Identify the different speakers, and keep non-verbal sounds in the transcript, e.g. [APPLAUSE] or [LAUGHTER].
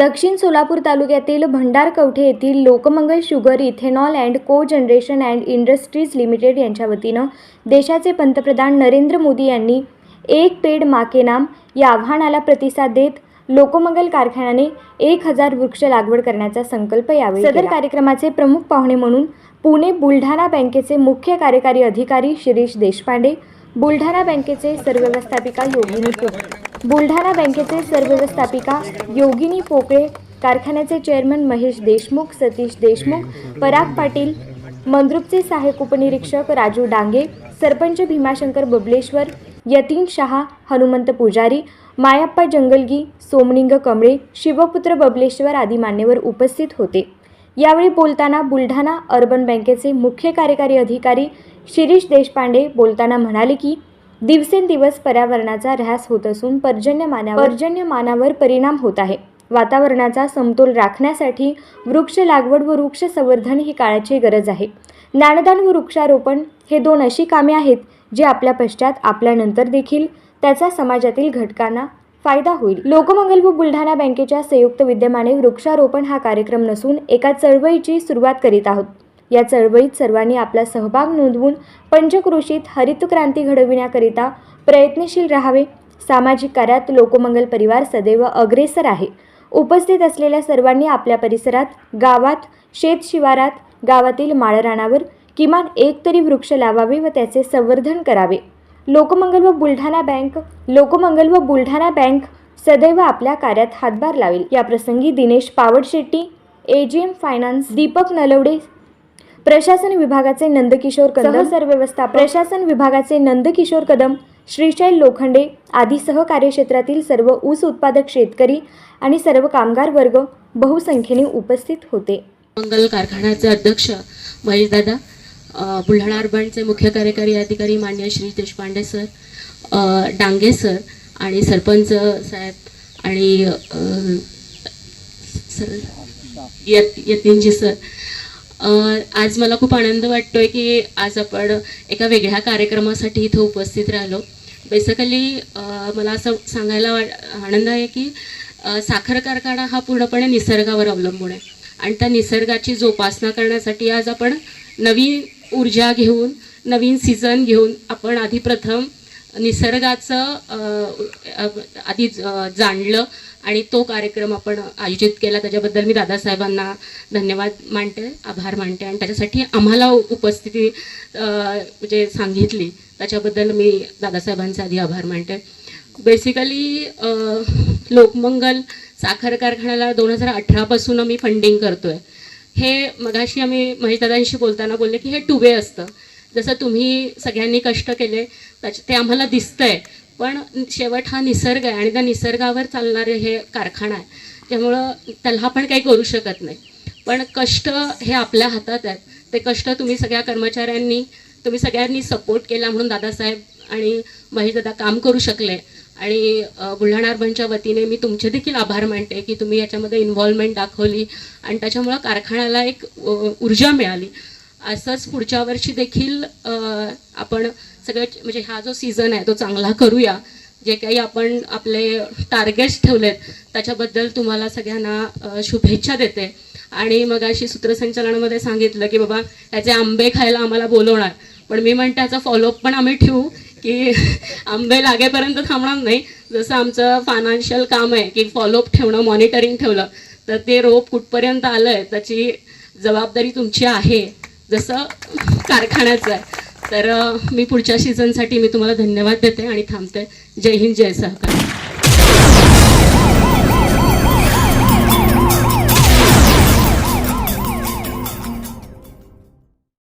Speaker 1: दक्षिण सोलापूर तालुक्यातील भंडारकवठे येथील Lokmangal sugar ethanol and co generation and industries limited यांच्या वतीनं देशाचे पंतप्रधान नरेंद्र मोदी यांनी एक पेड मा के नाम या आव्हानाला प्रतिसाद देत लोकमंगल कारखान्याने एक हजार वृक्ष लागवड करण्याचा संकल्प यावेळी सदर कार्यक्रमाचे प्रमुख पाहुणे म्हणून पुणे बुलढाणा बँकेचे मुख्य कार्यकारी अधिकारी शिरीष देशपांडे बुलढाणा बँकेचे सरव्यवस्थापिका योगिनी पोकळे बुलढाणा बँकेचे सरव्यवस्थापिका योगिनी पोकळे कारखान्याचे चेअरमन महेश देशमुख सतीश देशमुख पराग पाटील मंद्रुपचे सहाय्यक उपनिरीक्षक राजू डांगे सरपंच भीमाशंकर बबलेश्वर यतीन शहा हनुमंत पुजारी मायाप्पा जंगलगी सोमनिंग कमळे शिवपुत्र बबलेश्वर आदी मान्यवर उपस्थित होते. यावेळी बोलताना बुलढाणा अर्बन बँकेचे मुख्य कार्यकारी अधिकारी शिरीष देशपांडे बोलताना म्हणाले की दिवसेंदिवस पर्यावरणाचा ऱ्हास होत असून पर्जन्यमानावर पर्जन्यमानावर परिणाम होत आहे. वातावरणाचा समतोल राखण्यासाठी वृक्ष लागवड व वृक्ष संवर्धन ही काळाची गरज आहे. ज्ञानदान व वृक्षारोपण हे दोन अशी कामे आहेत जी आपल्या पश्चात आपल्यानंतर देखील त्याचा समाजातील घटकांना फायदा होईल. लोकमंगल व बुलढाणा बँकेच्या संयुक्त विद्यमाने वृक्षारोपण हा कार्यक्रम नसून एका चळवळीची सुरुवात करीत आहोत. या चळवळीत सर्वांनी आपला सहभाग नोंदवून पंचक्रोशीत हरित क्रांती घडविण्याकरिता प्रयत्नशील राहावे. सामाजिक कार्यात लोकमंगल परिवार सदैव अग्रेसर आहे. उपस्थित असलेल्या सर्वांनी आपल्या परिसरात गावात शेतशिवारात गावातील माळरानावर किमान एक तरी वृक्ष लावावे व त्याचे संवर्धन करावे. लोकमंगल व बुलढाणा बँक लोकमंगल व बुलढाणा बँक सदैव आपल्या कार्यात हातभार लावेल. याप्रसंगी दिनेश पावडशेट्टी एजीएम फायनान्स दीपक नलवडे प्रशासन विभागाचे नंदकिशोर कदम सरव्यवस्था प्रशासन विभागाचे नंदकिशोर कदम श्रीशैल लोखंडे आदी सहकार्यक्षेत्रातील सर्व ऊस उत्पादक शेतकरी आणि सर्व कामगार वर्ग बहुसंख्येने उपस्थित होते.
Speaker 2: मंगल कारखान्याचे अध्यक्ष महेशदादा बुलढाणा अर्बनचे मुख्य कार्यकारी अधिकारी मान्य श्री देशपांडे सर डांगे सर आणि सरपंच साहेब आणि सर यत यतीनजी सर. आज मला खूप आनंद वाटतोय की आज आपण एका वेगळ्या कार्यक्रमासाठी इथं उपस्थित राहिलो. बेसिकली मला असं सांगायला वाट आनंद आहे की साखर कारखाना हा पूर्णपणे निसर्गावर अवलंबून आहे. आणि त्या निसर्गाची जोपासना करण्यासाठी आज आपण नवीन ऊर्जा घेऊन नवीन सीझन घेऊन आपण आधी प्रथम निसर्गाचं आधी जाणलं आणि तो कार्यक्रम आपण आयोजित केला. त्याच्याबद्दल मी दादासाहेबांना धन्यवाद मानते आभार मानते आणि त्याच्यासाठी आम्हाला उपस्थिती म्हणजे सांगितली. त्याच्याबद्दल मी दादासाहेबांचे आधी आभार मानते. बेसिकली लोकमंगल साखर कारखान्याला दोन हजार अठरापासून मी फंडिंग करतोय. हे मगाशी आम्ही महेशदादांशी बोलताना बोलले की हे टुबे असतं. जसं तुम्ही सगळ्यांनी कष्ट केले त्याचे ते आम्हाला दिसतंय पण शेवट हा निसर्ग आहे आणि त्या निसर्गावर चालणारे हे कारखाना आहे. त्यामुळं त्याला आपण काही करू शकत नाही. पण कष्ट हे आपल्या हातात आहेत. ते कष्ट तुम्ही सगळ्या कर्मचाऱ्यांनी तुम्ही सगळ्यांनी सपोर्ट केला म्हणून दादासाहेब आणि महेशदादा काम करू शकले. आणि बुलढाणा अर्बनच्या वतीने मी तुमचे देखील आभार मानते की तुम्ही याच्यामध्ये इन्व्हॉल्वमेंट दाखवली आणि त्याच्यामुळं कारखान्याला एक ऊर्जा मिळाली. असंच पुढच्या वर्षी देखील आपण सगळं म्हणजे हा जो सीझन आहे तो चांगला करूया. जे काही आपण आपले टार्गेट्स ठेवलेत त्याच्याबद्दल तुम्हाला सगळ्यांना शुभेच्छा देते. आणि मग अशी सूत्रसंचालनामध्ये सांगितलं की बाबा याचे आंबे खायला आम्हाला बोलवणार. पण मी म्हणते त्याचा फॉलोअप पण आम्ही ठेवू की [LAUGHS] आंबे लागेपर्यंत थांबणार नाही. जसं आमचं फायनान्शियल काम आहे की फॉलोअप ठेवणं मॉनिटरिंग ठेवलं तर ते रोप कुठपर्यंत आलं आहे त्याची जबाबदारी तुमची आहे. जसं कारखान्याचं आहे. तर मी पुढच्या सीझनसाठी मी तुम्हाला धन्यवाद देते आणि थांबते. जय हिंद जय सहकार.